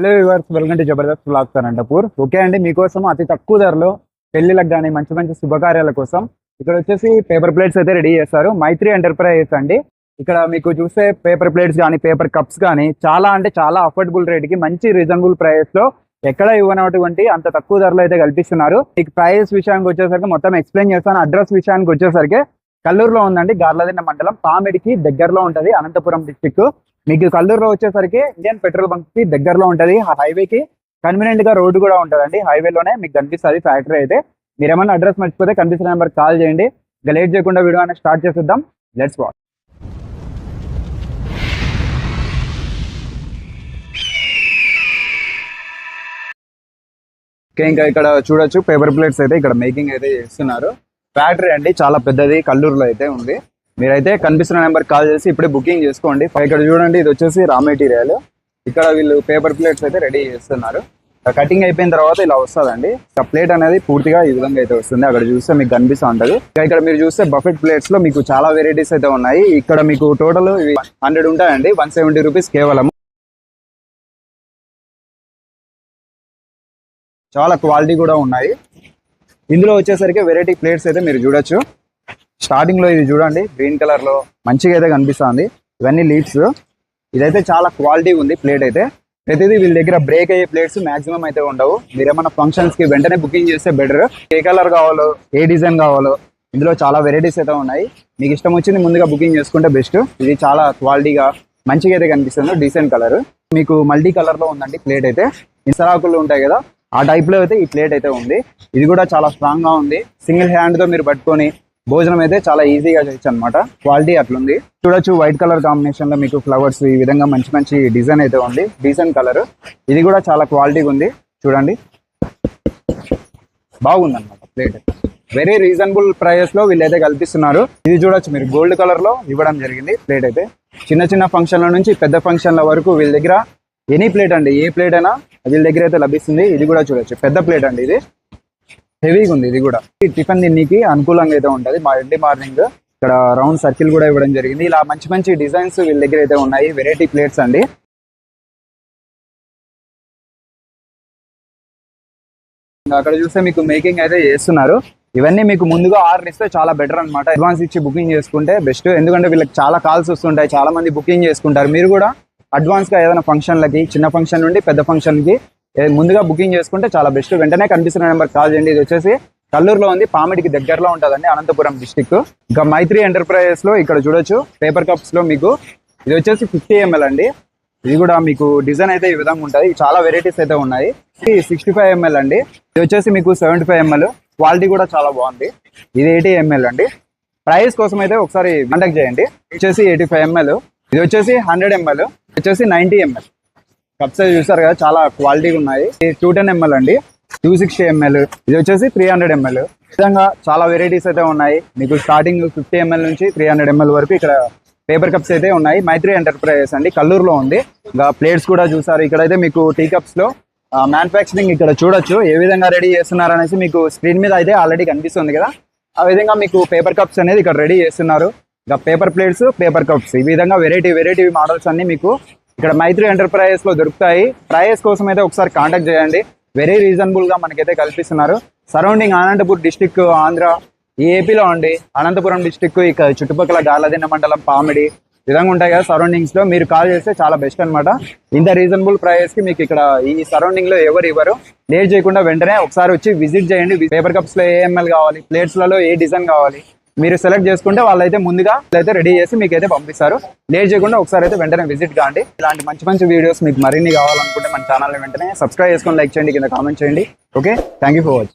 Hello viewers welcome to Jabardasth blogs Anantapur okay అండి మీకోసం అతి తక్కువ ధరలో పెళ్ళిలకు కానీ మంచి మంచి శుభకార్యాల కోసం ఇక్కడ వచ్చేసి పేపర్ ప్లేట్స్ అయితే రెడీ చేస్తారు మైత్రి ఎంటర్ప్రైజెస్ అండి. ఇక్కడ మీకు చూస్తే పేపర్ ప్లేట్స్ కానీ పేపర్ కప్స్ కానీ చాలా అంటే చాలా అఫోర్డబుల్ రేట్కి మంచి రీజనబుల్ ప్రైస్లో ఎక్కడ ఇవ్వనటువంటి అంత తక్కువ ధరలో అయితే కల్పిస్తున్నారు. మీకు ప్రైస్ విషయానికి వచ్చేసరికి మొత్తం ఎక్స్ప్లెయిన్ చేస్తాను. అడ్రస్ విషయానికి వచ్చేసరికి కల్లూరులో ఉందండి. గార్లదిన్న మండలం పామిడికి దగ్గరలో ఉంటది అనంతపురం డిస్టిక్ మీకు కల్లూరులో వచ్చేసరికి ఇండియన్ పెట్రోల్ బంక్కి దగ్గరలో ఉంటుంది. హైవేకి కన్వీనియంట్గా రోడ్డు కూడా ఉంటుందండి. హైవేలోనే మీకు కనిపిస్తుంది ఫ్యాక్టరీ అయితే. మీరు ఏమైనా అడ్రస్ మర్చిపోతే కనిపిస్తున్న నెంబర్ కాల్ చేయండి. ఇంకా లేట్ చేయకుండా వీడియో అనేది స్టార్ట్ చేసేద్దాం. లెట్స్ వాచ్ ఇంకా ఇక్కడ చూడొచ్చు. పేపర్ ప్లేట్స్ అయితే ఇక్కడ మేకింగ్ అయితే చేస్తున్నారు. ఫ్యాక్టరీ అండి చాలా పెద్దది. కల్లూరులో అయితే ఉంది. మీరైతే కనిపిస్తున్న నెంబర్ కాల్ చేసి ఇప్పుడే బుకింగ్ చేసుకోండి. ఇక్కడ చూడండి ఇది వచ్చేసి రా మెటీరియల్. ఇక్కడ వీళ్ళు పేపర్ ప్లేట్స్ అయితే రెడీ చేస్తున్నారు. కటింగ్ అయిపోయిన తర్వాత ఇలా వస్తుందండి. ఆ ప్లేట్ అనేది పూర్తిగా ఈ విధంగా అయితే వస్తుంది. అక్కడ చూస్తే మీకు కనిపిస్తూ ఉంటుంది. ఇక్కడ మీరు చూస్తే బఫెట్ ప్లేట్స్లో మీకు చాలా వెరైటీస్ అయితే ఉన్నాయి. ఇక్కడ మీకు టోటల్ హండ్రెడ్ ఉంటాయండి. వన్ సెవెంటీ రూపీస్ కేవలం. చాలా క్వాలిటీ కూడా ఉన్నాయి. ఇందులో వచ్చేసరికి వెరైటీ ప్లేట్స్ అయితే మీరు చూడొచ్చు. స్టార్టింగ్లో ఇది చూడండి గ్రీన్ కలర్లో మంచిగా అయితే కనిపిస్తుంది. ఇవన్నీ లీవ్స్ ఇదైతే చాలా క్వాలిటీ ఉంది ప్లేట్ అయితే. ప్రతిదీ వీళ్ళ దగ్గర బ్రేక్ అయ్యే ప్లేట్స్ మాక్సిమం అయితే ఉండవు. మీరు ఏమైనా ఫంక్షన్స్కి వెంటనే బుకింగ్ చేస్తే బెటర్ ఏ కలర్ కావాలో ఏ డిజైన్ కావాలో ఇందులో చాలా వెరైటీస్ అయితే ఉన్నాయి. మీకు ఇష్టం వచ్చింది ముందుగా బుకింగ్ చేసుకుంటే బెస్ట్ ఇది చాలా క్వాలిటీగా మంచిగా అయితే కనిపిస్తుంది డీసెంట్ కలర్ మీకు మల్టీ కలర్లో ఉందండి ప్లేట్ అయితే. ఇసరాకులు ఉంటాయి కదా ఆ టైప్లో అయితే ఈ ప్లేట్ అయితే ఉంది. ఇది కూడా చాలా స్ట్రాంగ్గా ఉంది. సింగిల్ హ్యాండ్తో మీరు పట్టుకొని భోజనం అయితే చాలా ఈజీగా చేయొచ్చు అనమాట క్వాలిటీ అట్లుంది. చూడొచ్చు వైట్ కలర్ కాంబినేషన్లో మీకు ఫ్లవర్స్ ఈ విధంగా మంచి మంచి డిజైన్ అయితే ఉంది. Decent colour. ఇది కూడా చాలా క్వాలిటీగా ఉంది. చూడండి. బాగుంది అనమాట ప్లేట్. వెరీ రీజనబుల్ ప్రైస్లో వీళ్ళైతే కల్పిస్తున్నారు. ఇది చూడొచ్చు మీరు గోల్డ్ కలర్లో ఇవ్వడం జరిగింది ప్లేట్ అయితే. చిన్న చిన్న ఫంక్షన్ల నుంచి పెద్ద ఫంక్షన్ల వరకు వీళ్ళ దగ్గర ఎనీ ప్లేట్ అండి. ఏ ప్లేట్ అయినా వీళ్ళ దగ్గర అయితే లభిస్తుంది. ఇది కూడా చూడొచ్చు. పెద్ద ప్లేట్ అండి ఇది. హెవీగా ఉంది ఇది కూడా. టిఫిన్ దీనికి అనుకూలంగా అయితే ఉంటుంది. మా ఎర్లీ మార్నింగ్ ఇక్కడ రౌండ్ సర్కిల్ కూడా ఇవ్వడం జరిగింది. ఇలా మంచి మంచి డిజైన్స్ వీళ్ళ దగ్గర అయితే ఉన్నాయి. వెరైటీ ప్లేట్స్ అండి. అక్కడ చూస్తే మీకు మేకింగ్ అయితే చేస్తున్నారు. ఇవన్నీ మీకు ముందుగా ఆర్డర్ ఇస్తే చాలా బెటర్ అన్నమాట. అడ్వాన్స్ ఇచ్చి బుకింగ్ చేసుకుంటే బెస్ట్ ఎందుకంటే వీళ్ళకి చాలా కాల్స్ వస్తుంటాయి. చాలా మంది బుకింగ్ చేసుకుంటారు. మీరు కూడా అడ్వాన్స్గా ఏదైనా ఫంక్షన్లకి చిన్న ఫంక్షన్ నుండి పెద్ద ఫంక్షన్కి ముందుగా బుకింగ్ చేసుకుంటే చాలా బెస్ట్. వెంటనే కనిపిస్తున్న నెంబర్ కాల్ చేయండి. ఇది వచ్చేసి కల్లూరులో ఉంది పామిడికి దగ్గరలో ఉంటుందండి అనంతపురం డిస్టిక్ ఇంకా మైత్రి ఎంటర్ప్రైజెస్లో ఇక్కడ చూడొచ్చు పేపర్ కప్స్లో మీకు. ఇది వచ్చేసి ఫిఫ్టీ ఎంఎల్ అండి. ఇది కూడా మీకు డిజైన్ అయితే ఈ విధంగా ఉంటుంది. చాలా వెరైటీస్ అయితే ఉన్నాయి. ఇది సిక్స్టీ ఫైవ్ ఎంఎల్ అండి. ఇది వచ్చేసి మీకు సెవెంటీ ఫైవ్ ఎంఎల్ క్వాలిటీ కూడా చాలా బాగుంది. ఇది ఎయిటీ ఎంఎల్ అండి. ప్రైస్ కోసం అయితే ఒకసారి కాంటాక్ట్ చేయండి. ఇది వచ్చేసి ఎయిటీ ఫైవ్ ఎంఎల్ ఇది వచ్చేసి హండ్రెడ్ ఎంఎల్ వచ్చేసి నైన్టీ ఎంఎల్ కప్స్ అయితే చూసారు కదా చాలా క్వాలిటీగా ఉన్నాయి. ఇది టూ టెన్ ఎంఎల్ అండి. టూ సిక్స్టీ ఎంఎల్ ఇది వచ్చేసి త్రీ హండ్రెడ్ ఎంఎల్ విధంగా చాలా వెరైటీస్ అయితే ఉన్నాయి. మీకు స్టార్టింగ్ ఫిఫ్టీ ఎంఎల్ నుంచి త్రీ హండ్రెడ్ ఎంఎల్ వరకు ఇక్కడ పేపర్ కప్స్ అయితే ఉన్నాయి. మైత్రి ఎంటర్ప్రైజెస్ అండి కల్లూరులో ఉంది. ఇంకా ప్లేట్స్ కూడా చూసారు. ఇక్కడైతే మీకు టీ కప్స్లో మ్యానుఫ్యాక్చరింగ్ ఇక్కడ చూడొచ్చు. ఏ విధంగా రెడీ చేస్తున్నారు అనేసి మీకు స్క్రీన్ మీద అయితే ఆల్రెడీ కనిపిస్తుంది కదా. ఆ విధంగా మీకు పేపర్ కప్స్ అనేది ఇక్కడ రెడీ చేస్తున్నారు. ఇంకా పేపర్ ప్లేట్స్ పేపర్ కప్స్ ఈ విధంగా వెరైటీ వెరైటీ మోడల్స్ అన్ని మీకు ఇక్కడ మైత్రి ఎంటర్ప్రైజెస్లో దొరుకుతాయి. ప్రైజెస్ కోసం అయితే ఒకసారి కాంటాక్ట్ చేయండి. వెరీ రీజనబుల్గా మనకైతే కల్పిస్తున్నారు. సరౌండింగ్ అనంతపూర్ డిస్టిక్ ఆంధ్ర ఈ ఏపీలో అండి. అనంతపురం డిస్టిక్ ఇక చుట్టుపక్కల గాలదిన్న మండలం పామిడి విధంగా ఉంటాయి కదా సరౌండింగ్స్లో. మీరు కాల్ చేస్తే చాలా బెస్ట్ అన్నమాట. ఇంత రీజనబుల్ ప్రైస్కి మీకు ఇక్కడ ఈ సరౌండింగ్లో ఎవరు ఇవ్వరు. లేట్ చేయకుండా వెంటనే ఒకసారి వచ్చి విజిట్ చేయండి. పేపర్ కప్స్లో ఏ ఎంఎల్ కావాలి ప్లేట్స్లలో ఏ డిజైన్ కావాలి మీరు సెలెక్ట్ చేసుకుంటే వాళ్ళైతే ముందుగా అయితే రెడీ చేసి మీకు అయితే పంపిస్తారు. లేట్ చేయకుండా ఒకసారి అయితే వెంటనే విజిట్ కాండి. ఇలాంటి మంచి మంచి వీడియోస్ మీకు మరిన్ని కావాలనుకుంటే మన ఛానల్ని వెంటనే సబ్స్క్రైబ్ చేసుకొని లైక్ చేయండి కింద కామెంట్ చేయండి. Okay thank you for watching